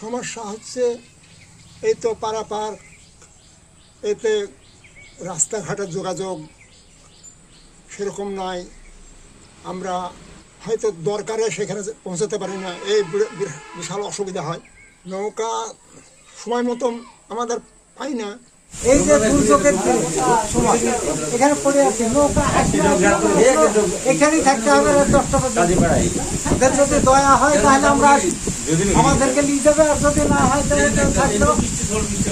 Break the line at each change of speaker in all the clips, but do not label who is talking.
সমস্যা হচ্ছে এই তো পারাপার, এতে রাস্তাঘাটের যোগাযোগ সেরকম নাই। আমরা হয়তো দরকারে সেখানে পৌঁছাতে পারি না, এই বিশাল অসুবিধা হয়। নৌকা সময় মতন আমাদের পাই না।
এই যে দুর্যোগের এখানে পড়ে আছে এখানেই থাকতে হবে দশটা যদি দয়া হয়, তাহলে আমরা আমাদেরকে নিয়ে যাবে, আর যদি না হয়, তাহলে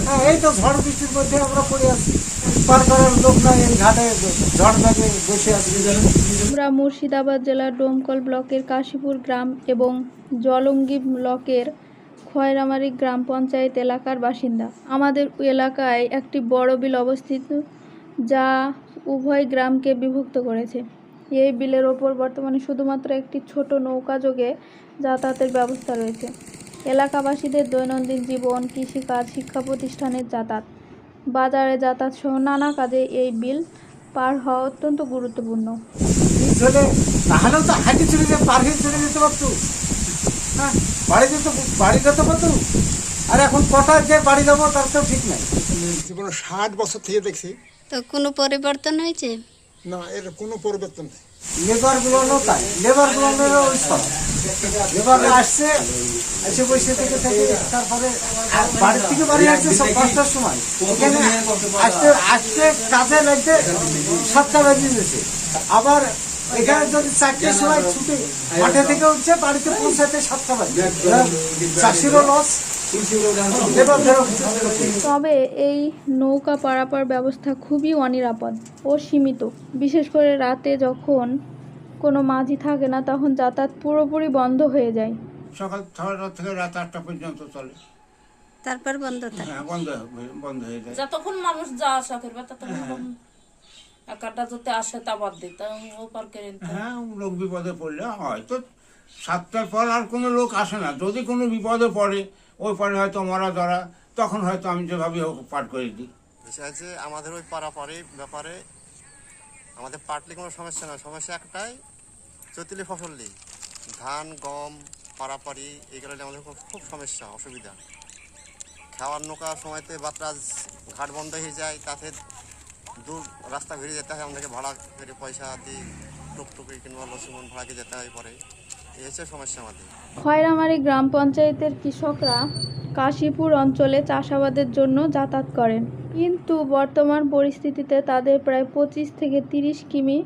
হ্যাঁ এই তো ঝড় বৃষ্টির মধ্যে আমরা পড়ে আছি।
আমরা মুর্শিদাবাদ জেলার ডোমকল ব্লকের কাশীপুর গ্রাম এবং জলঙ্গি ব্লকের খয়রামারি গ্রাম পঞ্চায়েত এলাকার বাসিন্দা। আমাদের এলাকায় একটি বড় বিল অবস্থিত, যা উভয় গ্রামকে বিভক্ত করেছে। এই বিলের ওপর বর্তমানে শুধুমাত্র একটি ছোট নৌকা যোগে যাতায়াতের ব্যবস্থা রয়েছে। এলাকাবাসীদের দৈনন্দিন জীবন, কৃষিকাজ, শিক্ষা প্রতিষ্ঠানের যাতায়াত, বাজারে যাতায়াত সহ নানা কাজে এই বিল পার হওয়া অত্যন্ত গুরুত্বপূর্ণ।
তো হাঁটি চলে পার হয়ে চলে যেতে পারতো। হ্যাঁ বাড়ি যেতে বাড়ি যেতে পারতো আর এখন যে বাড়ি যাব তার তো ঠিক নাই।
জীবনে ষাট বছর থেকে দেখছি।
তো কোনো পরিবর্তন হয়েছে?
না এর কোনো পরিবর্তন নেই।
লেবারগুলো তাই। লেবারগুলো ওই সব লেবার আসছে এসে বসে থেকে থেকে তারপরে আর বাড়ি থেকে বাড়ি আসছে সব পাঁচটার সময়। এখানে আসতে আসতে কাজে লাগতে সাতটা বেজে গেছে। আবার এখানে যদি চারটের সময় ছুটি মাঠে থেকে উঠছে বাড়িতে পৌঁছাতে সাতটা বাজে। চাষিরও লস
তবে এই নৌকা পারাপার ব্যবস্থা খুবই অনিরাপদ ও সীমিত। বিশেষ করে রাতে যখন কোনো মাঝি থাকে না তখন যাতায়াত পুরোপুরি বন্ধ হয়ে যায়।
সকাল ছয়টা থেকে রাত আটটা পর্যন্ত চলে।
তারপর বন্ধ থাকে।
হ্যাঁ বন্ধ হয়ে- বন্ধ হয়ে যায়।
যতক্ষণ মানুষ যা আশা করবে ততক্ষণ একাটা যদি আসে তা বাদ দিত ওপার করে।
হ্যাঁ লোক বিপদে পড়লে হয়তো সাতটার পর আর কোনো লোক আসে না। যদি কোনো বিপদে পড়ে ওই পরে হয়তো মরা ধরা তখন হয়তো আমি যেভাবে হোক পাঠ করে দিই।
বিষয় আছে আমাদের ওই পারাপারি ব্যাপারে আমাদের পাটলি কোনো সমস্যা নয়। সমস্যা একটাই চৈতলি ফসল নেই। ধান গম পারাপারি এগুলো নিয়ে আমাদের খুব খুব সমস্যা অসুবিধা। খাওয়ার নৌকা সময়তে বাতরাজ ঘাট বন্ধ হয়ে যায় তাতে দূর রাস্তা ঘুরে যেতে হয় আমাদেরকে ভাড়া করে পয়সা দিই টুকটুকি কিংবা লসুমন ভাড়াকে যেতে হয় পরে। এই হচ্ছে সমস্যা আমাদের।
খয়রামারি গ্রাম পঞ্চায়েতের কৃষকরা কাশীপুর অঞ্চলে চাষাবাদের জন্য যাতায়াত করেন। কিন্তু বর্তমান পরিস্থিতিতে তাদের প্রায় পঁচিশ থেকে তিরিশ কিমি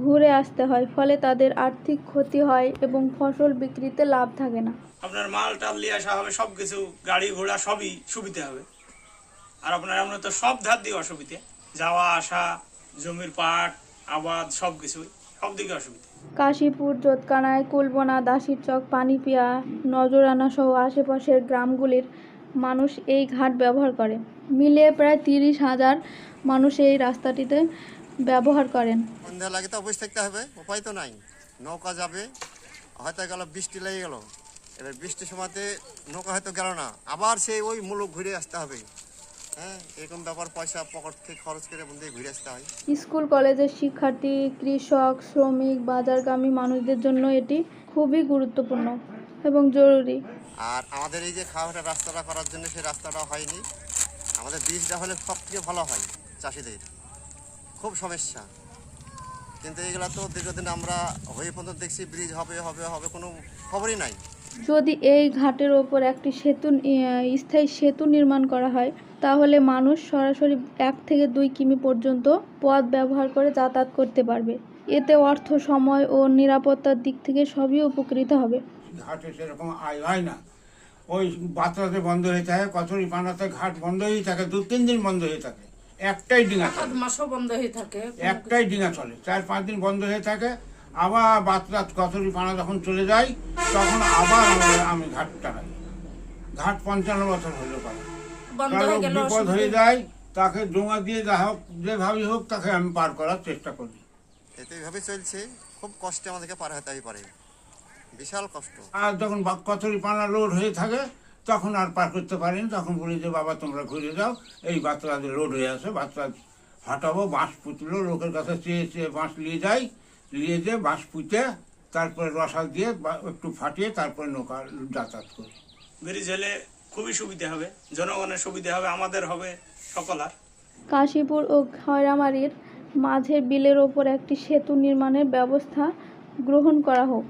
ঘুরে আসতে হয় ফলে তাদের আর্থিক ক্ষতি হয় এবং ফসল বিক্রিতে লাভ থাকে না।
আপনার মাল টাল নিয়ে আসা হবে সব কিছু গাড়ি ঘোড়া সবই সুবিধা হবে। আর আপনার আমরা তো সব ধার দিয়ে অসুবিধে। যাওয়া আসা জমির পাট আবাদ সব কিছুই সব দিকে অসুবিধা।
কাশীপুর জোতকানায় কুলবনা দাসিরচক পানিপিয়া নজরানা সহ আশেপাশের গ্রামগুলির মানুষ এই ঘাট ব্যবহার করে। মিলিয়ে প্রায় তিরিশ হাজার মানুষ এই রাস্তাটিতে ব্যবহার করেন।
সন্ধ্যা লাগে তো বসে থাকতে হবে উপায় তো নাই। নৌকা যাবে হয়তো গেল বৃষ্টি লেগে গেল। এবার বৃষ্টির সময়তে নৌকা হয়তো গেল না। আবার সেই ওই মূলক ঘুরে আসতে হবে। হ্যাঁ এরকম ব্যাপার পয়সা পকেট থেকে খরচ করে বন্ধু ঘুরে আসতে হয়।
স্কুল কলেজের শিক্ষার্থী কৃষক শ্রমিক বাজারগামী মানুষদের জন্য এটি খুবই গুরুত্বপূর্ণ এবং জরুরি।
আর আমাদের এই যে খাওয়াটা রাস্তাটা করার জন্য সেই রাস্তাটা হয়নি। আমাদের ব্রিজটা হলে সব থেকে ভালো হয় চাষিদের। খুব সমস্যা। কিন্তু এগুলো তো দীর্ঘদিন আমরা হয়ে পর্যন্ত দেখছি ব্রিজ হবে হবে হবে কোনো খবরই নাই।
যদি এই ঘাটের ওপর একটি সেতু স্থায়ী সেতু নির্মাণ করা হয় তাহলে মানুষ সরাসরি এক থেকে দুই কিমি পর্যন্ত পথ ব্যবহার করে যাতায়াত করতে পারবে। এতে অর্থ সময় ও নিরাপত্তার দিক থেকে সবই উপকৃত হবে।
ঘাটে সেরকম আয় হয় না। ওই বাতরাতে বন্ধ হয়ে থাকে কচুরি পানাতে ঘাট বন্ধ হয়ে থাকে দু তিন দিন বন্ধ হয়ে থাকে। একটাই ডিঙা চলে।
মাসও বন্ধ হয়ে থাকে।
একটাই ডিঙা চলে। চার পাঁচ দিন বন্ধ হয়ে থাকে আবার বাতরাত কচুরি পানা যখন চলে যায় তখন আবার আমি ঘাট টানাই। ঘাট পঞ্চান্ন বছর হইল পারে
বন্ধ হয়ে গেল
বিপদ হয়ে যায় তাকে জমা দিয়ে যা হোক যেভাবেই হোক তাকে আমি পার করার চেষ্টা করি।
এতে এইভাবে চলছে খুব কষ্টে আমাদেরকে পার হতে পারে। বিশাল কষ্ট।
আর যখন কচুরি পানা লোড হয়ে থাকে তখন আর পার করতে পারিনি তখন বলি যে বাবা তোমরা ঘুরে যাও। এই বাচ্চাদের লোড হয়ে আছে বাচ্চা হটাবো বাঁশ পুতলো লোকের কাছে চেয়ে চেয়ে বাঁশ নিয়ে যাই নিয়ে যেয়ে বাঁশ পুঁতে তারপরে রসা দিয়ে বা- একটু ফাটিয়ে তারপরে নৌকা যাতায়াত করি।
ব্রিজ হলে
খুবই সুবিধা হবে, জনগণের সুবিধা হবে, আমাদের হবে, সকলার।
কাশীপুর ও খয়রামারির মাঝের বিলের ওপর একটি সেতু নির্মাণের ব্যবস্থা গ্রহণ করা হোক।